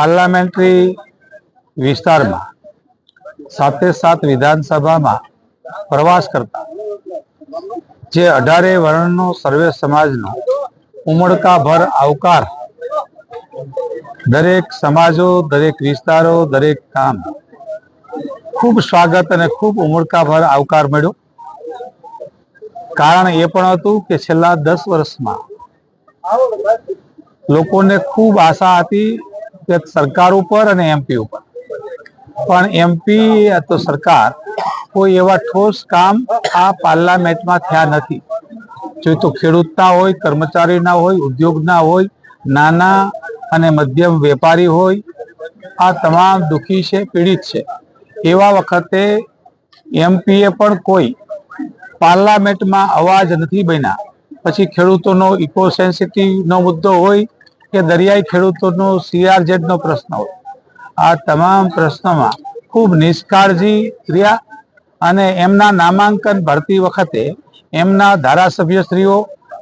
Parliamentary વિસ્તારમાં સાથે સાત વિધાનસભામાં પ્રવાસ કરતા જે અઢારે વર્ણનો સર્વે સમાજનો ઉમળકાભર આવકાર દરેક સમાજો, દરેક વિસ્તારો, દરેક કામ ખૂબ સ્વાગત અને ખૂબ ઉમળકાભર આવકાર મળ્યો. કારણ એ પણ હતું કે છેલ્લા દસ વર્ષમાં લોકોને ખૂબ આશા હતી કે સરકાર ઉપર અને એમપી ઉપર. પણ એમપી તો સરકાર કોઈ એવા ઠોસ કામ આ પાર્લામેન્ટમાં થયા નથી. જો તો ખેડૂતના હોય, કર્મચારીના હોય, ઉદ્યોગના હોય, નાના અને મધ્યમ વેપારી હોય, આ તમામ દુઃખી છે, પીડિત છે. એવા વખતે એમપીએ પણ કોઈ પાર્લામેન્ટમાં અવાજ નથી બન્યા. પછી ખેડૂતોનો ઇકો સેન્સિટિવનો મુદ્દો હોય કે દરિયાઈ ખેડૂતોનો CRZ નો પ્રશ્ન હોય. આ તમામ પ્રશ્નોમાં ખૂબ નિષ્કાળજી રહ્યા અને એમના નામાંકન ભરતી વખતે એમના ધારાસભ્યશ્રીઓ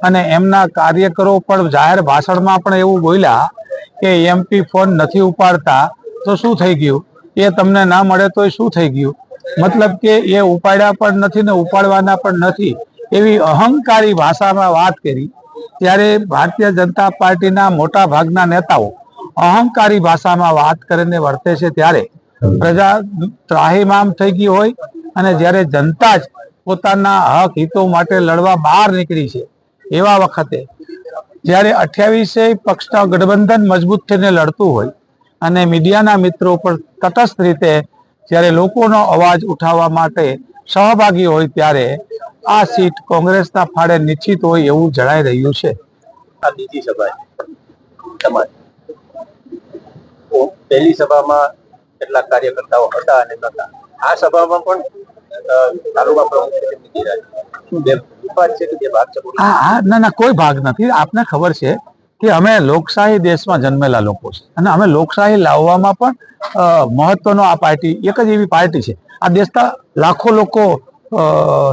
અને એમના કાર્યકરો પણ જાહેર ભાષણમાં પણ એવું બોલ્યા કે એમપી ફોન નથી ઉપાડતા તો શું થઈ ગયું? એ તમને ના મળે તો શું થઈ ગયું? મતલબ કે એ ઉપાડ્યા પણ નથી ને ઉપાડવાના પણ નથી એવી અહંકારી ભાષામાં વાત કરી ત્યારે ભારતીય જનતા પાર્ટીના મોટા ભાગના નેતાઓ અહંકારી ભાષામાં વાત કરીને વર્તે છે ત્યારે પ્રજા ત્રાહીમામ થઈ ગઈ હોય અને જ્યારે જનતા જ પોતાના હક હિતો માટે લડવા બહાર નીકળી છે, એવા વખતે જ્યારે અઠ્યાવીસે પક્ષના ગઠબંધન મજબૂત થઈને લડતું હોય અને મીડિયાના મિત્રો પર તટસ્થ રીતે જ્યારે લોકોનો અવાજ ઉઠાવવા માટે સહભાગી હોય ત્યારે આ સીટ કોંગ્રેસના ફાળે નિશ્ચિત હોય એવું જણાઈ રહ્યું છે. આ બીજી સભા તમારી. પહેલી સભામાં કેટલાક કાર્યકર્તાઓ હતા અને નતા આ સભામાં પણ તાલુકા પ્રમુખ છે બે ભાગ છે કે બે ભાગ છે? હા ના ના કોઈ ભાગ નથી. આપને ખબર છે કે અમે લોકશાહી દેશમાં જન્મેલા લોકો છે. અને અમે લોકશાહી લાવવામાં પણ મહત્વનો આ પાર્ટી, એક જ એવી પાર્ટી છે. આ દેશના લાખો લોકો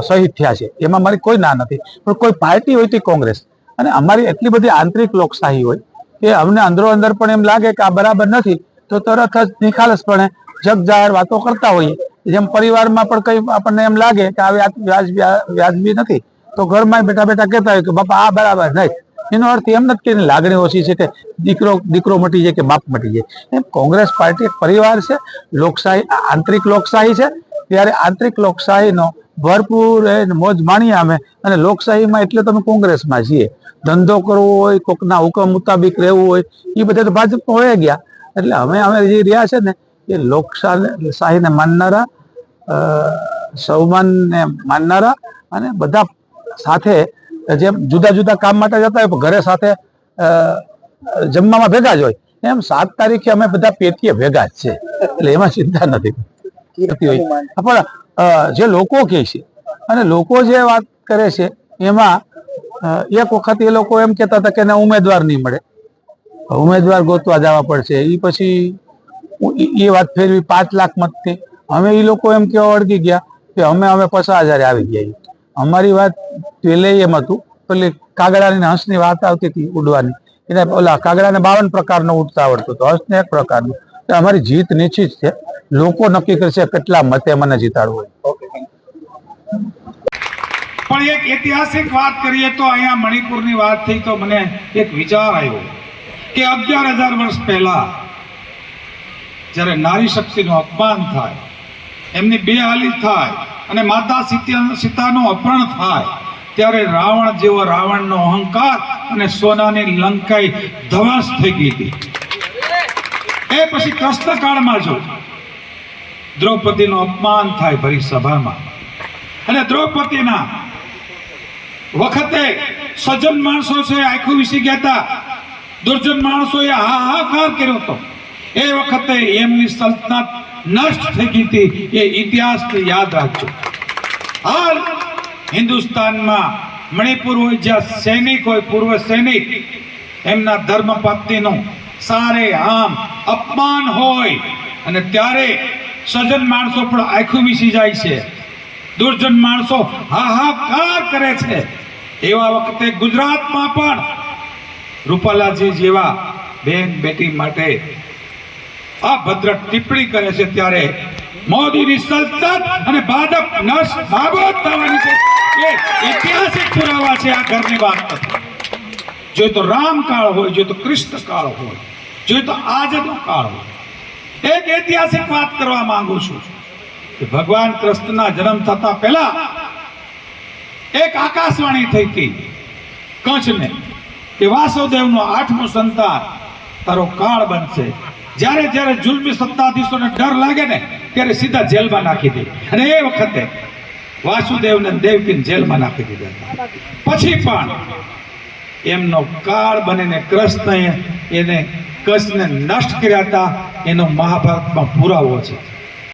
શહીદ થયા છે. એમાં મારી કોઈ ના નથી. પણ કોઈ પાર્ટી હોય તે કોંગ્રેસ. અને અમારી એટલી બધી આંતરિક લોકશાહી હોય કે અમને અંદરો અંદર પણ એમ લાગે કે આ બરાબર નથી. તો તરત જ નિખાલસપણે જગ જાહેર વાતો કરતા હોઈએ. જેમ પરિવારમાં પણ કઈ આપણને એમ લાગે કે આ વ્યાજ વ્યાજ- વ્યાજબી નથી. તો ઘરમાં બેઠા બેઠા કહેતા હોય કે બાપા આ બરાબર નહીં. એનો અર્થ એમ નથી કે લાગણી ઓછી છે કે દીકરો દીકરો મટી જાય કે બાપ મટી જાય. એમ કોંગ્રેસ પાર્ટી પરિવાર છે, લોકશાહી આંતરિક લોકશાહી છે. ત્યારે આંતરિક લોકશાહીનો ભરપૂર મોજ માણીએ અમે અને લોકશાહીમાં એટલે તમે કોંગ્રેસમાં છીએ. ધંધો કરવો હોય, કોકના હુકમ મુતાબિક રહેવું હોય એ બધા તો ભાજપમાં હોય ગયા. એટલે અમે અમે જે રહ્યા છે ને, એ લોકશાહી શાહીને માનનારા સૌમાનને માનનારા અને બધા સાથે જેમ જુદા જુદા કામ માટે જતા હોય ઘરે સાથે જમવામાં ભેગા જ હોય. એમ સાત તારીખે અમે બધા પેટીએ ભેગા જ છે. એટલે એમાં ચિંતા નથી. થતી હોય. પણ જે લોકો કહે છે, અને લોકો જે વાત કરે છે, એમાં એક વખત એ લોકો એમ કહેતા હતા કે એને ઉમેદવાર નહીં મળે. ઉમેદવાર ગોતવા જવા પડશે. એ પછી એ- વાત ફેરવી પાંચ લાખ મતથી અમે એ લોકો એમ કેવા વળગી ગયા કે અમે અમે પચાસ હજારે આવી ગયા. અમારી વાત પેલે એમ હતું. પેલી કાગડાની હંસની વાત આવતી હતી ઉડવાની. એને ઓલા કાગડાને બાવન પ્રકારનો ઉડતા આવડતો હતો. હંસને એક પ્રકારનો. એટલે અમારી જીત નિશ્ચિત છે. લોકો નક્કી કરશે કેટલા મતે મને જીતાડવું હોય. પણ એક ઐતિહાસિક વાત કરીએ તો અહીંયા મણિપુરની વાત થઈ તો મને એક વિચાર આવ્યો કે અગિયાર હજાર વર્ષ પહેલા જ્યારે નારી શક્તિનું અપમાન થાય, એમની બેહાલી થાય અને માતા સીતા સીતાનું અપહરણ થાય, ત્યારે રાવણ જેવો રાવણનો અહંકાર અને સોનાની લંકાઈ ધવાસ થઈ ગઈ હતી. એ પછી કૃષ્ણ કાળમાં જો દ્રૌપદીનું અપમાન થાય ભરી સભામાં. અને દ્રૌપદીના વખતે સજ્જન માણસો છે, આખું વિસી ગયા હતા. દુર્જન માણસોએ હાહાકાર કર્યો હતો. એ વખતે એમની સલ્તનત નષ્ટ થઈ ગઈ હતી. એ ઇતિહાસ યાદ રાખજો. હાલ હિન્દુસ્તાનમાં મણિપુર હોય જ્યાં સૈનિક હોય, પૂર્વ સૈનિક, એમના ધર્મ પત્નીનું સારે આમ અપમાન હોય અને ત્યારે સજ્જન માણસો પણ આખું વિસી જાય છે. દુર્જન માણસો હાહાકાર કરે છે. એવા વખતે ગુજરાતમાં પણ રૂપાલાજી જેવા બેન બેટી માટે અભદ્ર ટિપ્પણી કરે છે ત્યારે મોદીની સલ્તનત અને ભાજપ નસ નાબૂદ થવાની છે. એ ઐતિહાસિક પુરાવા છે આ ઘરની વાત નથી. જો તો રામ કાળ હોય, જો તો કૃષ્ણ કાળ હોય, જો તો આજનો કાળ હોય. એક ઐતિહાસિક વાત કરવા માંગુ છું કે ભગવાન કૃષ્ણના જન્મ થતા પહેલા એક આકાશવાણી થઈ હતી કચ્છને કે વાસુદેવનો આઠમો સંતાન તારો કાળ બનશે. જ્યારે જ્યારે જુલ્મી સત્તાધીશોને ડર લાગે ને, ત્યારે સીધા જેલમાં નાખી દે. અને એ વખતે વાસુદેવને દેવકીને જેલમાં નાખી દીધા પછી પણ એમનો કાળ બનીને કૃષ્ણએ એને કૃષ્ણને નષ્ટ કર્યા હતા. એનો મહાભારતમાં પુરાવો છે.